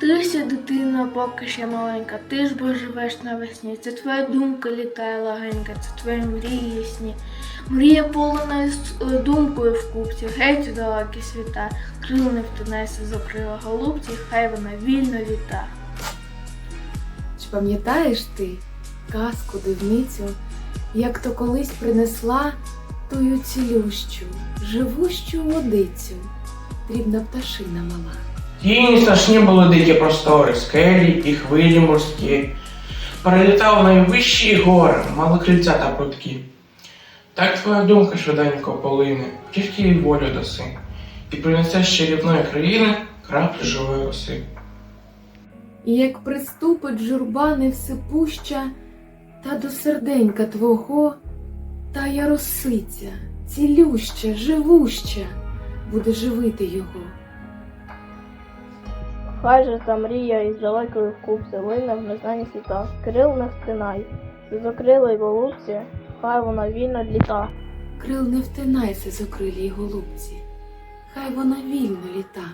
Ти ще дитина, поки ще маленька, ти ж бо живеш навесні. Це твоя думка літає легенька, це твої мрії ясні. Мрія полона е, думкою в купці, геть у далекі світа. Крил не втинайся, закрила голубці, хай вона вільно літа. Чи пам'ятаєш ти казку дивницю, як то колись принесла тую цілющу, живущу водицю, дрібна пташина мала. Тіні страшні були дикі простори, скелі і хвилі морські. Перелітав найвищі гори, мали крильця та прутки. Так твоя думка швиденько полине, тільки їй волю даси, і принесе з чарівної країни краплю живої роси. І як приступить журба невсипуща, та до серденька твого, та я росиця, цілюща, живуща, буде живити його. Хай же та мрія із далекою вкупці лине в незнані світа. Крил не втинай, з голубці, хай вона вільно літа. Крил не втинайся з окрилій голубці, хай вона вільно літа.